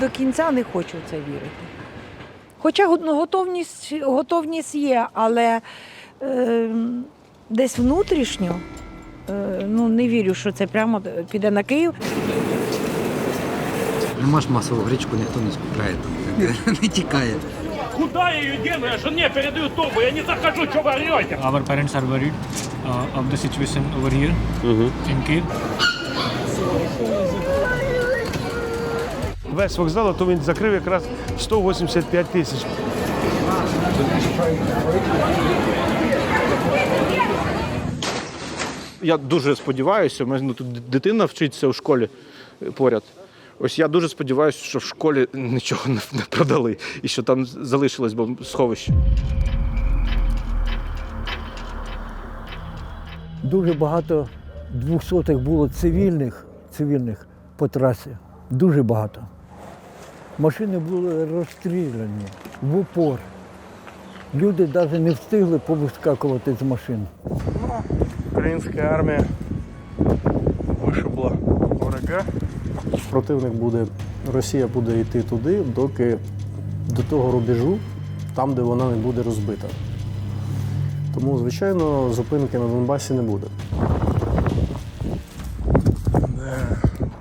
до кінця не хочу в це вірити. Хоча ну, готовність, готовність є, але е, десь внутрішньо е, ну, не вірю, що це прямо піде на Київ. Нема ж масову гречку, ніхто не скупляє там, не тікає. Куда я ее дену? Я жене передаю торбу, я не захожу, что вы орете? Our parents are worried uh, of the situation over here in Kiev. Весь вокзал, а то він закрив якраз 185 тисяч. Я дуже сподіваюся, у мене ну, тут дитина вчиться у школі поряд. Ось я дуже сподіваюся, що в школі нічого не, не продали і що там залишилось бомбосховище. Дуже багато двохсотих було цивільних, цивільних по трасі. Дуже багато. Машини були розстріляні в упор. Люди навіть не встигли повискакувати з машин. Українська армія вишибла ворога. Противник буде, Росія буде йти туди, доки до того рубежу, там, де вона не буде розбита. Тому, звичайно, зупинки на Донбасі не буде.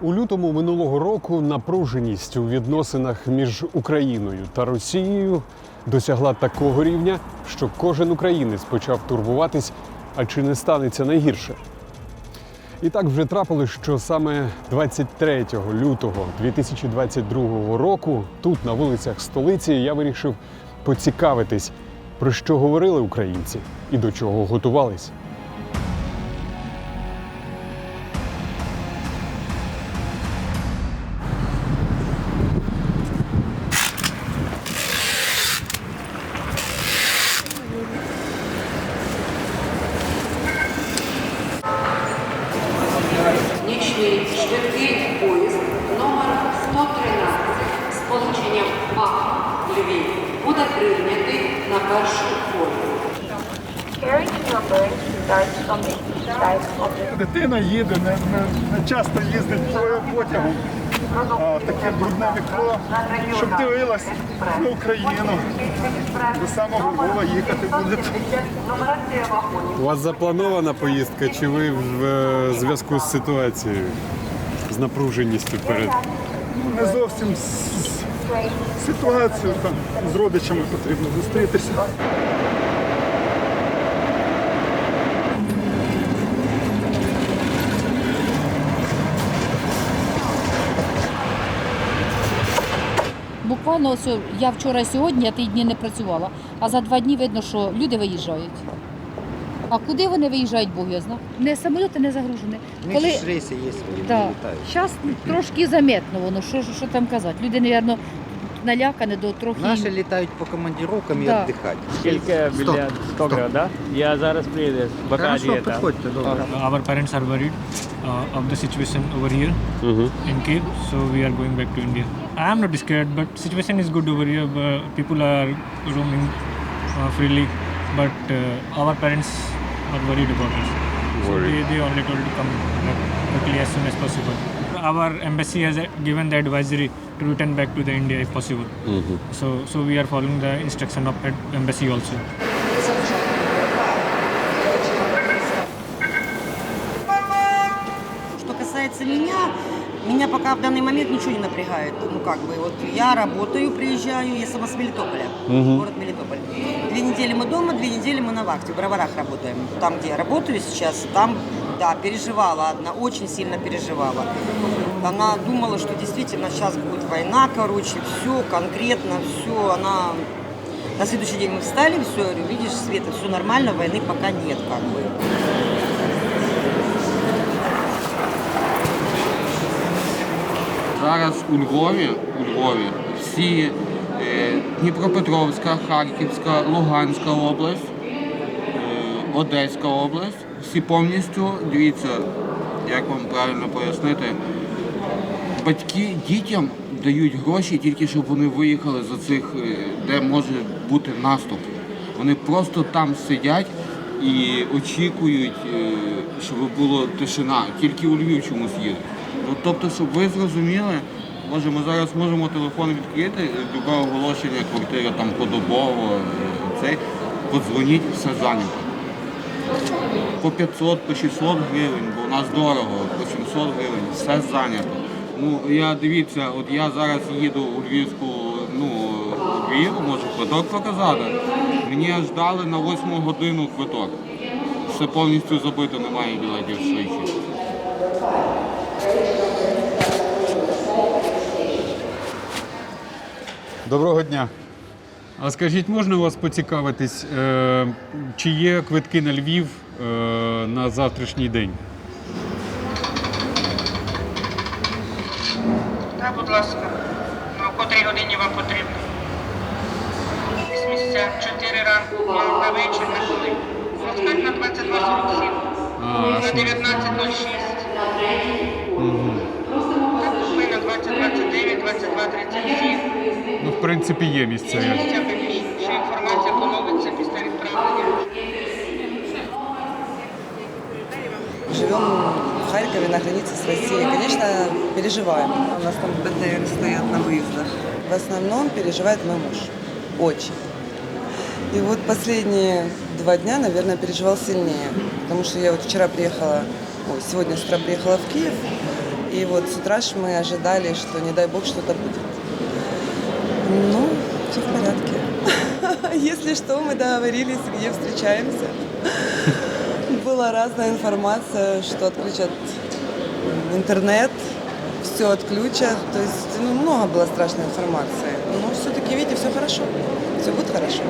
У лютому минулого року напруженість у відносинах між Україною та Росією досягла такого рівня, що кожен українець почав турбуватись, а чи не станеться найгірше. І так вже трапилось, що саме 23 лютого 2022 року, тут, на вулицях столиці, я вирішив поцікавитись, про що говорили українці і до чого готувались. Дитина їде, не, не, не часто їздить по- потягом. А, таке брудне вікно, щоб дивилась на Україну. До самого Львова їхати буде. У вас запланована поїздка, чи ви в е, зв'язку з ситуацією, з напруженістю перед Не зовсім з з ситуацією, там з родичами потрібно зустрітися. Буквально ось я вчора і сьогодні, я ті дні не працювала, а за два дні видно, що люди виїжджають. А куди вони виїжджають, Бог його знає. Не самоліти не загружені. Коли... рейси є свої, Да. не літають. Зараз трошки заметно воно, що, що там казати. Люди, мабуть, налякані до трохи. Наші літають по командировкам і Да. віддихають. Скільки Стоп. біля 100 грав, да? Я зараз приїду, Хорошо, підходьте, добре. Our parents are worried uh, of the situation over here in Kiev, so we are going back to India. I am not scared, but situation is good over here. But people are roaming uh, freely, but uh, our parents are worried about us. So they, they only told to come back quickly as soon as possible. Our embassy has given the advisory to return back to the India if possible. So, so we are following the instruction of that embassy also. Что касается меня, меня пока в данный момент ничего не напрягает. Ну как бы, вот я работаю, приезжаю, я сама с Мелитополя, город Мелитополь. Две недели мы дома, две недели мы на вахте, в Броварах работаем. Там, где я работаю сейчас, там, да, переживала одна, очень сильно переживала. Она думала, что действительно сейчас будет война, короче, все конкретно, все, она... На следующий день мы встали, все, говорю, видишь, Света, все нормально, войны пока нет, как бы. Зараз у Львові, у Львові всі е, Дніпропетровська, Харківська, Луганська область, е, Одеська область, всі повністю, дивіться, як вам правильно пояснити, батьки дітям дають гроші тільки щоб вони виїхали за цих, е, де може бути наступ. Вони просто там сидять і очікують, е, щоб була тишина. Тільки у Львів чомусь їдуть. Ну, тобто, щоб ви зрозуміли, Боже, ми зараз можемо телефон відкрити, любе оголошення, квартира там подобово, е, цей, подзвоніть, все зайнято. По 500, по 600 гривень, бо у нас дорого, по 700 гривень, все зайнято. Ну, я дивіться, от я зараз їду у Львівську, ну, у Львів, можу квиток показати. Мені аж дали на 8 годину квиток. Все повністю забито, немає білетів швидше. Доброго дня. А скажіть, можна у вас поцікавитись, е, чи є квитки на Львів е, на завтрашній день? Так, будь ласка. Ну, о котрій годині вам потрібно? Десь місця 4 ранку, на, вечір, на коли? Москаль на 22.47, А, на см- 19.06. Мгм. 22.37. Ну, в принципі, є місця. Інші місця певні. Ще інформація поновиться після відправлення. Живем в Харькове на границе с Россией. Конечно, переживаем. У нас там БТР стоят на выездах. В основном переживает мой муж. Очень. И вот последние два дня, наверное, переживал сильнее. Потому что я вот вчера приехала, ой, сегодня с утра приехала в Киев. и вот с утра мы ожидали, что не дай бог что-то будет. Ну, все в порядке. Если что, мы договорились, где встречаемся. Была разная информация, что отключат интернет, все отключат. То есть ну, много было страшной информации. Но все-таки, видите, все хорошо. Все будет хорошо.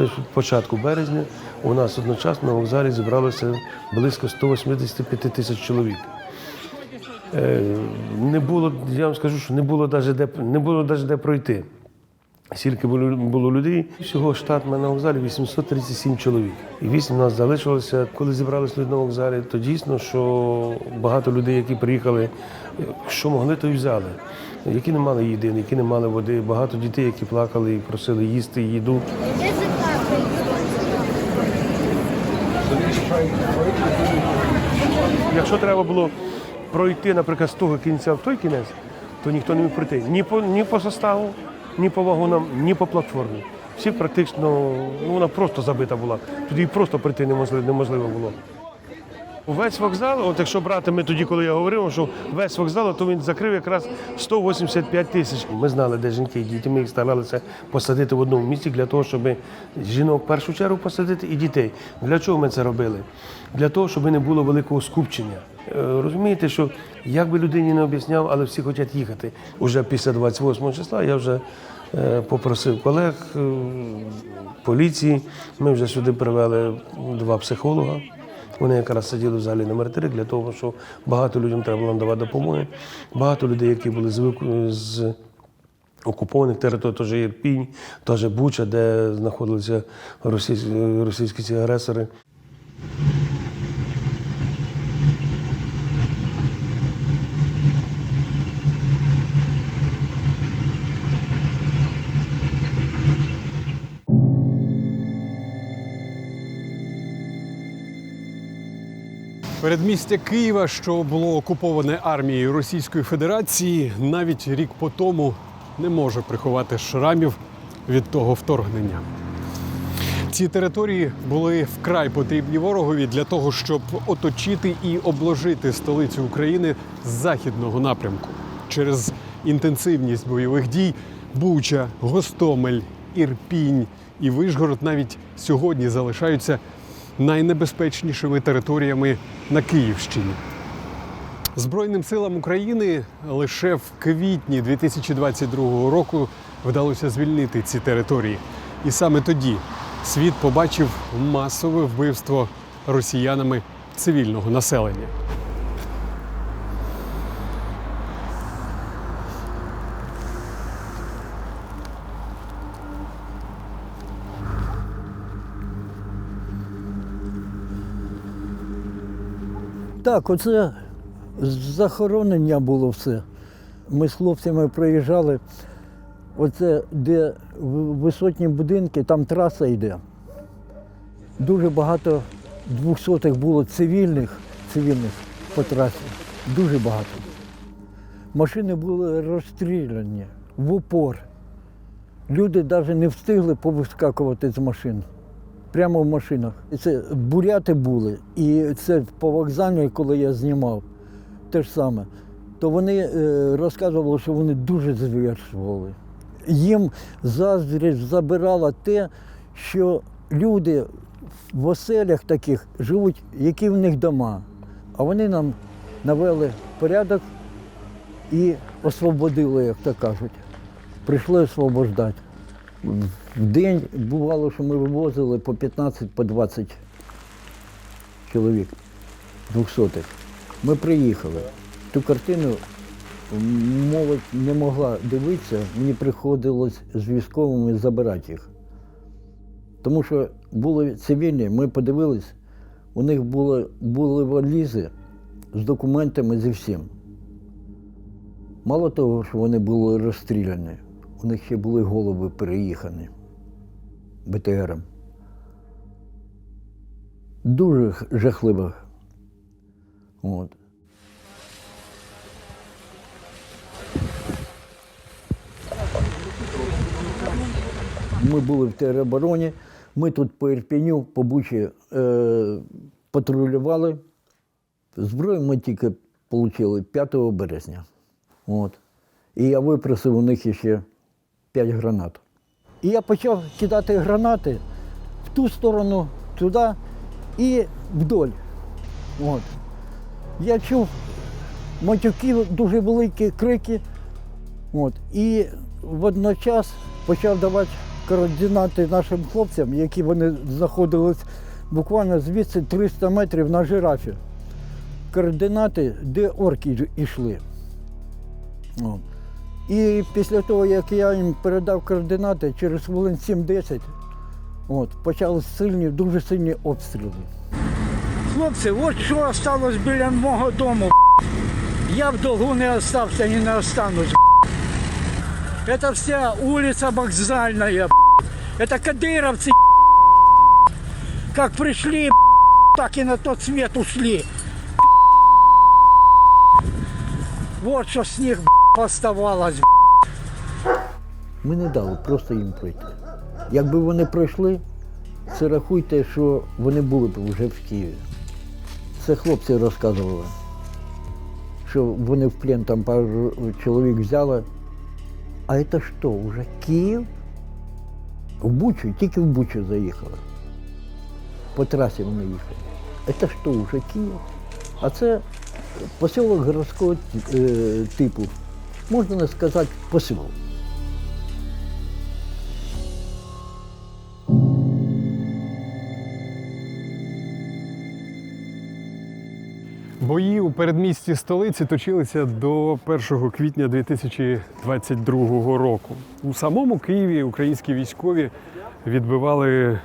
Десь початку березня у нас одночасно на вокзалі зібралося близько 185 тисяч чоловік. Е, Не було, я вам скажу, що не було навіть де, не було навіть де пройти. Скільки було, було людей, всього штат на вокзалі 837 чоловік. І вісім нас залишилося. Коли зібралися люди на вокзалі, то дійсно, що багато людей, які приїхали, що могли, то й взяли. Які не мали їди, які не мали води, багато дітей, які плакали і просили їсти їду. Якщо треба було пройти, наприклад, з того кінця в той кінець, то ніхто не міг пройти ні по, ні по составу, ні по вагонам, ні по платформі. Всі практично, ну вона просто забита була. Туди просто прийти неможливо, неможливо було. Весь вокзал, от якщо брати, ми тоді, коли я говорив, що весь вокзал, то він закрив якраз 185 тисяч. Ми знали, де жінки і діти. Ми їх старалися посадити в одному місці для того, щоб жінок в першу чергу посадити і дітей. Для чого ми це робили? Для того, щоб не було великого скупчення. Е, Розумієте, що як би людині не об'ясняв, але всі хочуть їхати. Уже після 28 числа я вже е, попросив колег е, поліції. Ми вже сюди привели два психолога. Вони якраз сиділи в залі номер 3 для того, що багато людям треба було надавати допомоги. Багато людей, які були звик з окупованих територій, теж Ірпінь, теж Буча, де знаходилися російські, російські агресори. Передмістя Києва, що було окуповане армією Російської Федерації, навіть рік по тому не може приховати шрамів від того вторгнення. Ці території були вкрай потрібні ворогові для того, щоб оточити і обложити столицю України з західного напрямку. Через інтенсивність бойових дій Буча, Гостомель, Ірпінь і Вишгород навіть сьогодні залишаються найнебезпечнішими територіями на Київщині. Збройним силам України лише в квітні 2022 року вдалося звільнити ці території. І саме тоді світ побачив масове вбивство росіянами цивільного населення. Так, оце захоронення було все. Ми з хлопцями проїжджали. Оце, де висотні будинки, там траса йде. Дуже багато двохсотих було цивільних, цивільних по трасі. Дуже багато. Машини були розстріляні в упор. Люди навіть не встигли повискакувати з машин. Прямо в машинах. Це буряти були. І це по вокзалі, коли я знімав, те ж саме. То вони е, розказували, що вони дуже звершували. Їм заздрість забирала те, що люди в оселях таких живуть, які в них дома. А вони нам навели порядок і освободили, як то кажуть. Прийшли освобождати. В день бувало, що ми вивозили по 15, по 20 чоловік, двохсотих. Ми приїхали. Ту картину молодь не могла дивитися, мені приходилось з військовими забирати їх. Тому що були цивільні, ми подивились, у них були, були валізи з документами зі всім. Мало того, що вони були розстріляні, у них ще були голови переїхані БТРом. Дуже жахливо. От. Ми були в теробороні, ми тут по Ірпіню, по Бучі е, патрулювали. Зброю ми тільки отримали 5 березня. От. І я випросив у них ще 5 гранат. І я почав кидати гранати в ту сторону, туди і вдоль. От. Я чув матюки, дуже великі крики. От. І водночас почав давати координати нашим хлопцям, які вони знаходились буквально звідси 300 метрів на жирафі. Координати, де орки йшли. О. І після того, як я їм передав координати, через хвилин 7-10 от, почали сильні, дуже сильні обстріли. Хлопці, от що осталось біля мого дому. Я в долгу не остався і не останусь. Это вся улица вокзальная. Это кадыровцы. Как пришли, так и на тот свет ушли. Вот что с них оставалось. Ми не дали просто їм пройти. Якби вони пройшли, це рахуйте, що вони були б вже в Києві. Це хлопці розказували, що вони в плен там пару чоловік взяли. А це що, вже Київ? В Бучу, тільки в Бучу заїхали. По трасі вони їхали. Це що, вже Київ? А це поселок городського е, типу. Можна сказати поселок. Бої у передмісті столиці точилися до 1 квітня 2022 року. У самому Києві українські військові відбивали е,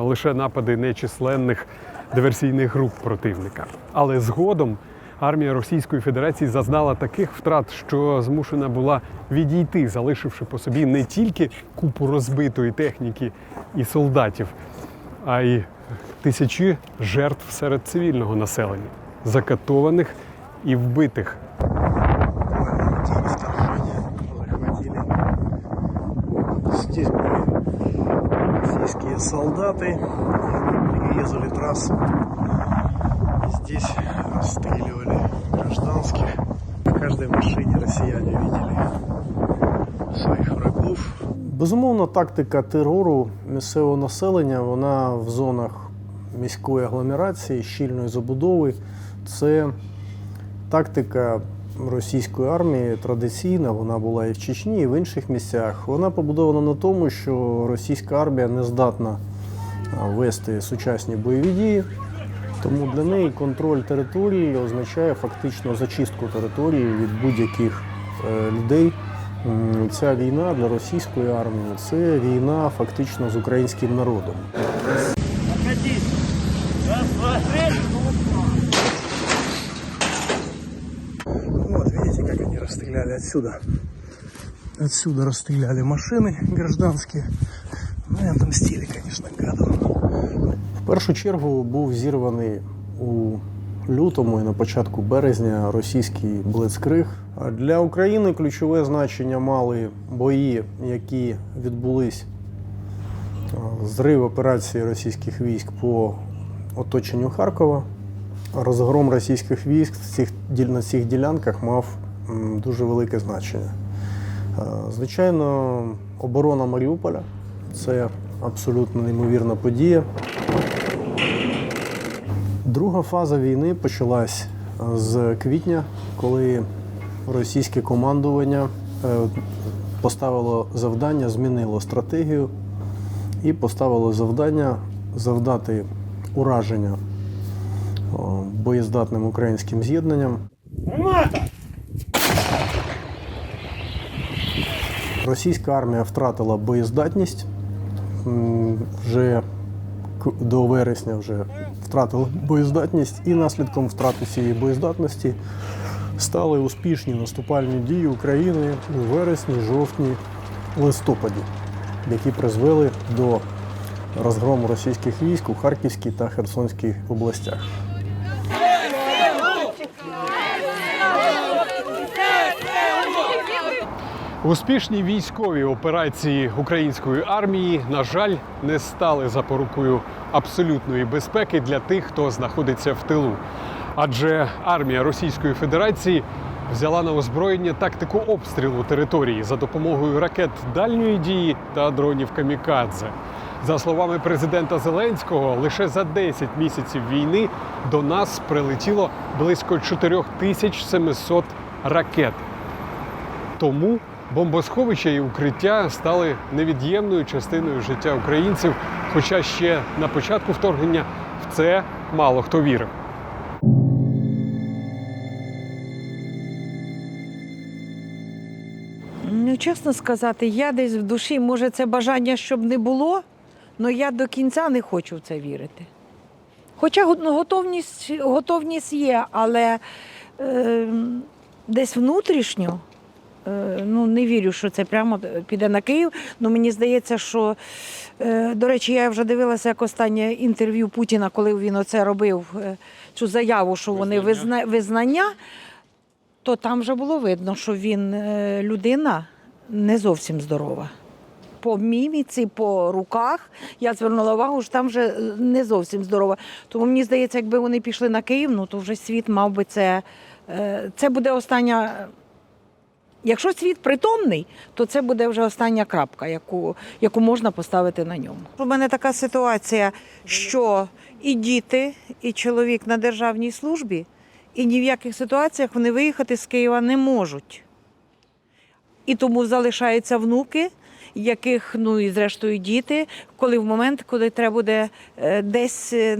лише напади нечисленних диверсійних груп противника. Але згодом армія Російської Федерації зазнала таких втрат, що змушена була відійти, залишивши по собі не тільки купу розбитої техніки і солдатів, а й тисячі жертв серед цивільного населення, закатованих і вбитих. Здесь были российские солдаты, перерезали трассу. В каждой машине россияне видели своих врагов. Безумовно, тактика терору місцевого населення, вона в зонах міської агломерації, щільної забудови. Це тактика російської армії традиційна, вона була і в Чечні, і в інших місцях. Вона побудована на тому, що російська армія не здатна вести сучасні бойові дії. Тому для неї контроль території означає фактично зачистку території від будь-яких е, людей. Ця війна для російської армії це війна фактично з українським народом. Вот, видите, как они расстреляли отсюда. Отсюда расстреляли машины гражданские. Ну и отомстили, конечно, гадам. В першу чергу був зірваний у лютому і на початку березня російський блицкриг. Для України ключове значення мали бої, які відбулись зрив операції російських військ по оточенню Харкова. Розгром російських військ на цих ділянках мав дуже велике значення. Звичайно, оборона Маріуполя це абсолютно неймовірна подія. Друга фаза війни почалась з квітня, коли російське командування е, поставило завдання, змінило стратегію і поставило завдання завдати ураження боєздатним українським з'єднанням. Російська армія втратила боєздатність. Вже до вересня вже втратила боєздатність, і наслідком втрати цієї боєздатності стали успішні наступальні дії України у вересні, жовтні, листопаді, які призвели до розгрому російських військ у Харківській та Херсонській областях. Успішні військові операції української армії, на жаль, не стали запорукою абсолютної безпеки для тих, хто знаходиться в тилу. Адже армія Російської Федерації взяла на озброєння тактику обстрілу території за допомогою ракет дальньої дії та дронів камікадзе. За словами президента Зеленського, лише за 10 місяців війни до нас прилетіло близько 4700 ракет. Тому бомбосховища і укриття стали невід'ємною частиною життя українців. Хоча ще на початку вторгнення в це мало хто вірив. Ну, чесно сказати, я десь в душі, може, це бажання, щоб не було, але я до кінця не хочу в це вірити. Хоча ну, готовність, готовність є, але е, десь внутрішньо ну, не вірю, що це прямо піде на Київ. Ну, мені здається, що, е, до речі, я вже дивилася як останнє інтерв'ю Путіна, коли він оце робив, е, цю заяву, що вони визна, визнання то там вже було видно, що він е, людина не зовсім здорова. По міміці, по руках я звернула увагу, що там вже е, не зовсім здорова. Тому мені здається, якби вони пішли на Київ, ну то вже світ мав би це. е, Це буде остання. Якщо світ притомний, то це буде вже остання крапка, яку, яку можна поставити на ньому. У мене така ситуація, що і діти, і чоловік на державній службі, і ні в яких ситуаціях вони виїхати з Києва не можуть. І тому залишаються внуки, яких, ну і зрештою діти, коли в момент, коли треба буде е, десь е,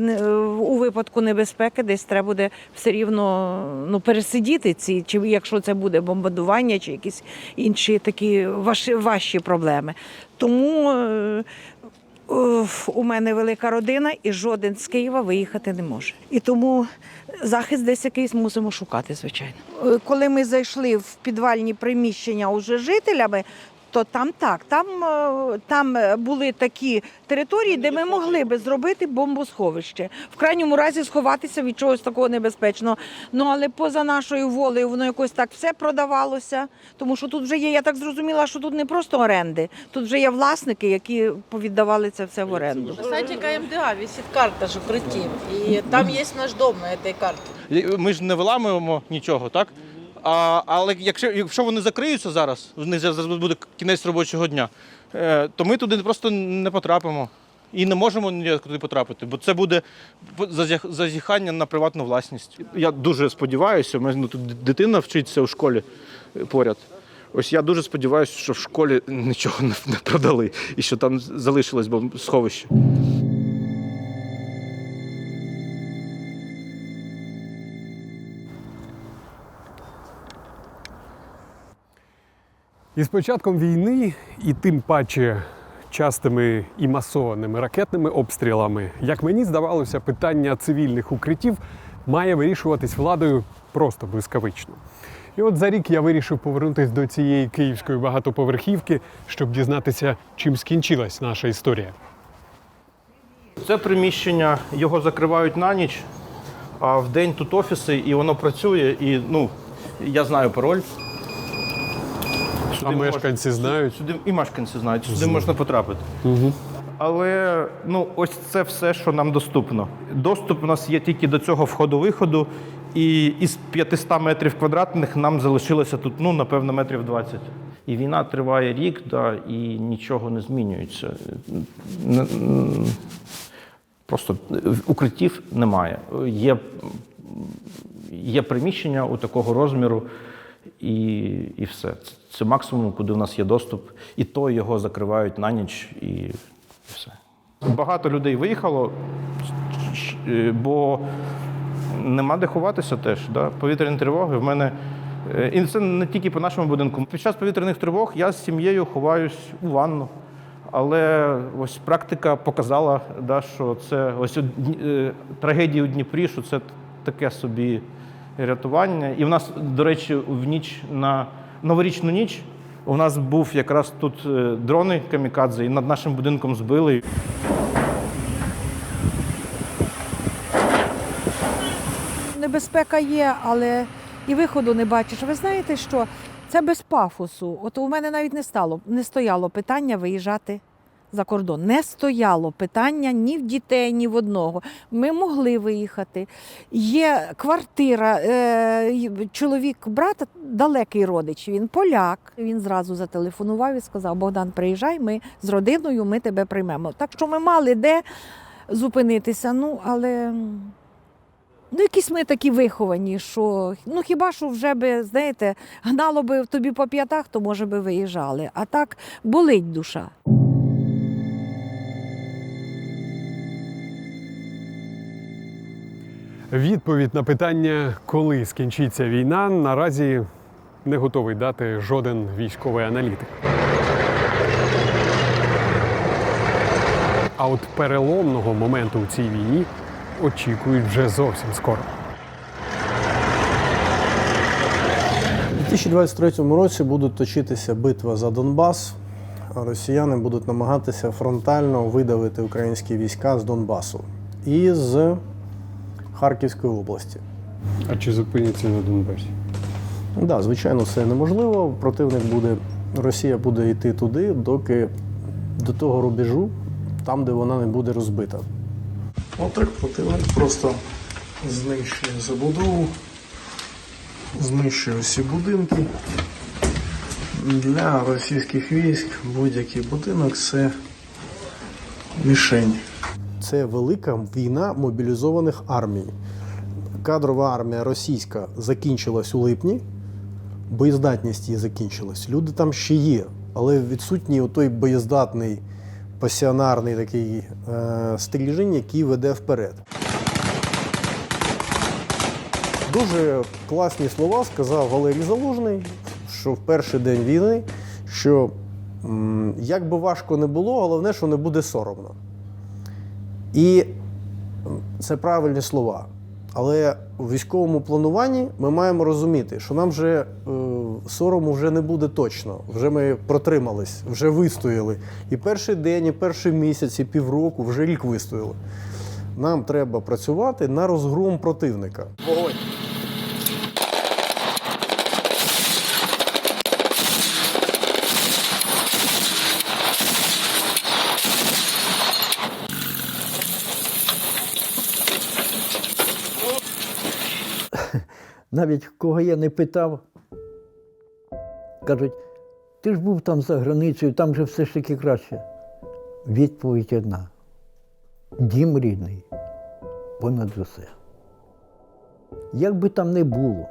у випадку небезпеки, десь треба буде все рівно ну, пересидіти ці, чи якщо це буде бомбардування, чи якісь інші такі важчі, важчі проблеми. Тому е, у мене велика родина, і жоден з Києва виїхати не може. І тому захист десь якийсь мусимо шукати, звичайно. Коли ми зайшли в підвальні приміщення уже жителями. То там так, там, е, там е, були такі території, де ми могли би зробити бомбосховище. В крайньому разі сховатися від чогось такого небезпечного. Ну але поза нашою волею воно якось так все продавалося. Тому що тут вже є, я так зрозуміла, що тут не просто оренди, тут вже є власники, які повіддавали це все в оренду. На сайте КМДА висит карта ж укрытий, и там есть наш дом на этой карте. Ми ж не виламуємо нічого, так? А, але якщо, якщо вони закриються зараз, вони зараз буде кінець робочого дня, е, то ми туди просто не потрапимо. І не можемо ніяк туди потрапити, бо це буде зазіхання на приватну власність. Я дуже сподіваюся, у мене ну, тут дитина вчиться у школі е, поряд. Ось я дуже сподіваюся, що в школі нічого не продали і що там залишилось бомбосховище. І з початком війни, і тим паче частими і масованими ракетними обстрілами, як мені здавалося, питання цивільних укриттів має вирішуватись владою просто блискавично. І от за рік я вирішив повернутися до цієї київської багатоповерхівки, щоб дізнатися, чим скінчилась наша історія. Це приміщення, його закривають на ніч, а в день тут офіси, і воно працює, і ну, я знаю пароль. А мешканці знають? Сюди і мешканці знають, сюди можна потрапити. Угу. Але ну, ось це все, що нам доступно. Доступ у нас є тільки до цього входу-виходу, і із 500 метрів квадратних нам залишилося тут, ну, напевно, метрів 20. І війна триває рік, да, і нічого не змінюється. Н- н- Просто укриттів немає. Є, є приміщення у такого розміру, і, і все. Це- Це максимум, куди в нас є доступ. І то його закривають на ніч, і, і все. Багато людей виїхало, е, бо нема де ховатися теж. Да? Повітряні тривоги в мене. е, І це не тільки по нашому будинку. Під час повітряних тривог я з сім'єю ховаюсь у ванну. Але ось практика показала, да, що це ось е, трагедії у Дніпрі, що це таке собі рятування. І в нас, до речі, в ніч на новорічну ніч у нас був якраз тут е, дрони камікадзе, і над нашим будинком збили. Небезпека є, але і виходу не бачиш. Ви знаєте, що це без пафосу. От у мене навіть не стало, не стояло питання виїжджати за кордон. Не стояло питання ні в дітей, ні в одного. Ми могли виїхати. Є квартира, е, чоловік брата, далекий родич, він поляк. Він зразу зателефонував і сказав: Богдан, приїжджай, ми з родиною ми тебе приймемо. Так що ми мали де зупинитися. Ну, але. Ну, якісь ми такі виховані, що ну хіба що вже би, знаєте, гнало би тобі по п'ятах, то може би виїжджали. А так болить душа. Відповідь на питання, коли скінчиться війна, наразі не готовий дати жоден військовий аналітик. А от переломного моменту у цій війні очікують вже зовсім скоро. У 2023 році буде точитися битва за Донбас. Росіяни будуть намагатися фронтально видавити українські війська з Донбасу і з Харківської області. А чи зупиняться на Донбасі? Так, да, звичайно, це неможливо. Противник буде, Росія буде йти туди, доки до того рубежу, там, де вона не буде розбита. Отак противник просто знищує забудову, знищує всі будинки. Для російських військ будь-який будинок це мішень. Це велика війна мобілізованих армій. Кадрова армія російська закінчилась у липні, боєздатність її закінчилась. Люди там ще є, але відсутній отой боєздатний пасіонарний такий е, стрижень, який веде вперед. Дуже класні слова сказав Валерій Залужний, що в перший день війни, що як би важко не було, головне, що не буде соромно. І це правильні слова. Але у військовому плануванні ми маємо розуміти, що нам вже е, сорому вже не буде точно. Вже ми протримались, вже вистояли. І перший день, і перший місяць, і півроку, вже рік вистояли. Нам треба працювати на розгром противника. Вогонь. Навіть кого я не питав, кажуть, ти ж був там за границею, там же все ж таки краще. Відповідь одна. Дім рідний понад усе. Як би там не було,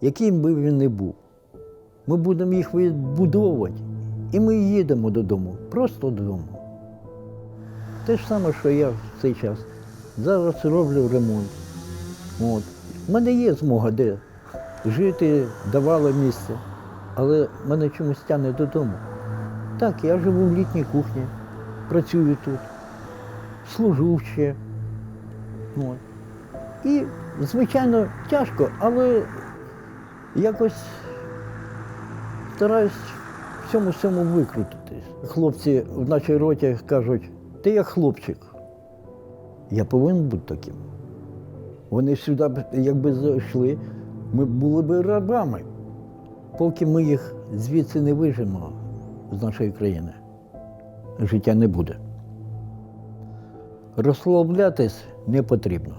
яким би він не був, ми будемо їх відбудовувати, і ми їдемо додому, просто додому. Те ж саме, що я в цей час. Зараз роблю ремонт. От. У мене є змога де жити, давало місце, але мене чомусь тягне додому. Так, я живу в літній кухні, працюю тут, служу ще. От. І Звичайно, тяжко, але якось стараюсь в цьому всьому викрутитись. Хлопці в нашій роті кажуть, ти як хлопчик. Я повинен бути таким. Вони сюди, якби зайшли, ми були б рабами, поки ми їх звідси не вижимо з нашої країни. Життя не буде. Розслаблятись не потрібно.